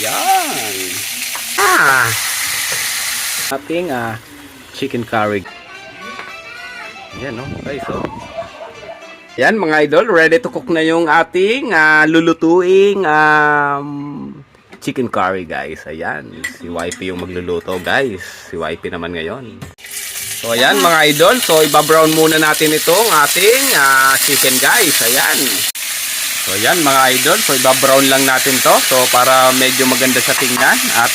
Yan. Ah. Ating ah, chicken curry. Yan, no? Guys, oh. Yan, mga idol. Ready to cook na yung ating ah, lulutuing um, chicken curry, guys. Ayan. Si Wifey yung magluluto, guys. Si Wifey naman ngayon. So, ayan, mga idol. So, ibabrown muna natin itong ating ah, chicken, guys. Ayan. So, ayan, mga idol. So, ibabrown lang natin to. So, para medyo maganda sa tingnan at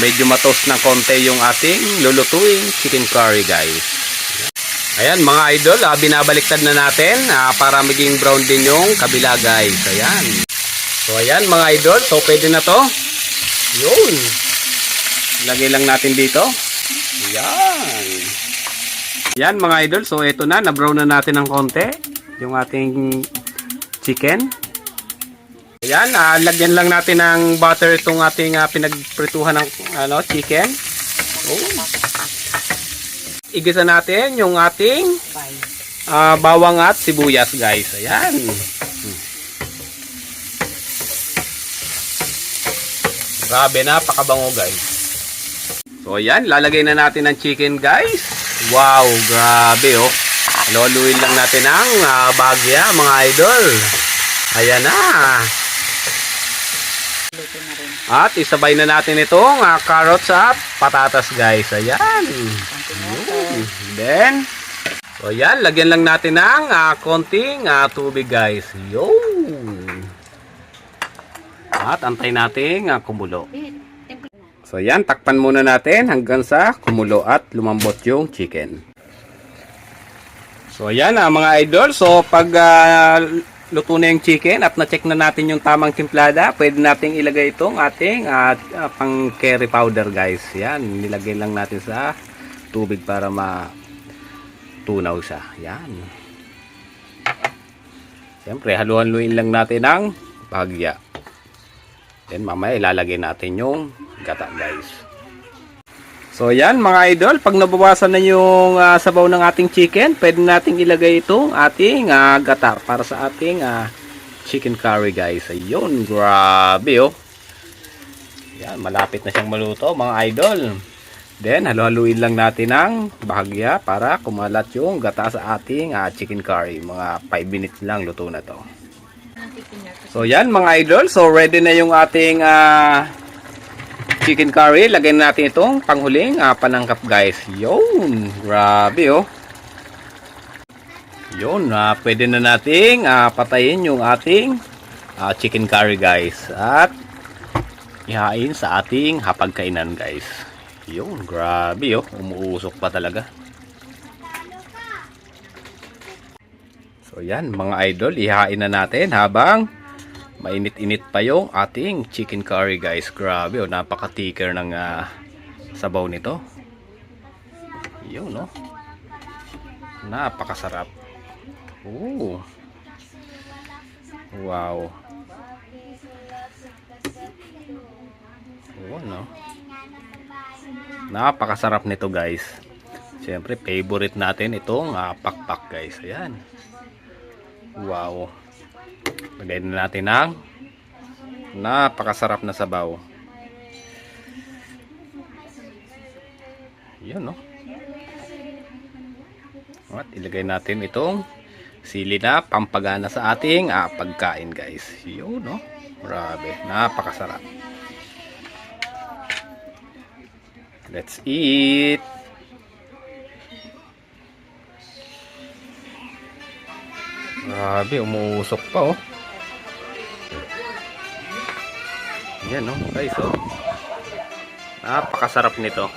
medyo matos ng konti yung ating lulutuing chicken curry, guys. Ayan, mga idol, ah, binabaliktad na natin ah, para maging brown din yung kabila, guys. Ayan. So, ayan, mga idol. So, pwede na to. Yun. Lagay lang natin dito. Ayan. Yan mga idol, so ito na, na-brown na natin ng konti yung ating chicken. Ayan, ah, lagyan lang natin ng butter itong ating ah, pinagprituhan ng ano, chicken. Oh. Igisa natin yung ating ah, bawang at sibuyas guys. Ayan. Grabe, napakabango guys. So ayan, lalagay na natin ang chicken guys. Wow, grabe oh. Loluin lang natin ang ah, bagya mga idol. Ayan na. At isabay na natin itong ah, carrots at patatas guys. Ayan. Yun. Then, so ayan, lagyan lang natin ng ah, konting ah, tubig guys. Yun. At antay natin ah, kumulo. So yan, takpan muna natin hanggang sa kumulo at lumambot yung chicken. So yan ah, mga idol. So pag ah, luto na yung chicken at na-check na natin yung tamang timplada, pwede nating ilagay itong ating ah, ah, pang curry powder guys. Yan, nilagay lang natin sa tubig para ma tunaw siya. Yan. Siyempre, haluan-luin lang natin ang bagya. Then mamaya ilalagay natin yung gata guys. So yan mga idol, pag nabawasan na yung ah, sabaw ng ating chicken, pwede nating ilagay itong ating ah, gata para sa ating ah, chicken curry guys. Ayun, grabe oh. Yan, malapit na siyang maluto mga idol. Then halu-haluin lang natin ng bahagya para kumalat yung gata sa ating ah, chicken curry. Mga 5 minutes lang luto na to. So yan mga idol, so ready na yung ating ah, chicken curry. Lagay na natin itong panghuling ah, panangkap guys. Yun, grabe oh. Yun, ah, pwede na nating ah, patayin yung ating ah, chicken curry guys. At ihain sa ating hapagkainan guys. Yun, grabe oh. Umuusok pa talaga. So yan mga idol, ihain na natin habang mainit-init pa yung ating chicken curry guys. Grabe oh, napaka-ticker ng ah, sabaw nito. Yun no. Napakasarap. Ooh. Wow. Oo, no. Napakasarap nito guys. Siyempre, favorite natin itong ah, pakpak guys. Ayan. Wow. Lagay na natin ang napakasarap na sabaw. Yun, no? At ilagay natin itong sili na pampagana sa ating ah, pagkain, guys. Yun, no? Grabe. Napakasarap. Let's eat! Grabe, umuusok pa oh. Yan oh, guys oh. Napakasarap nito.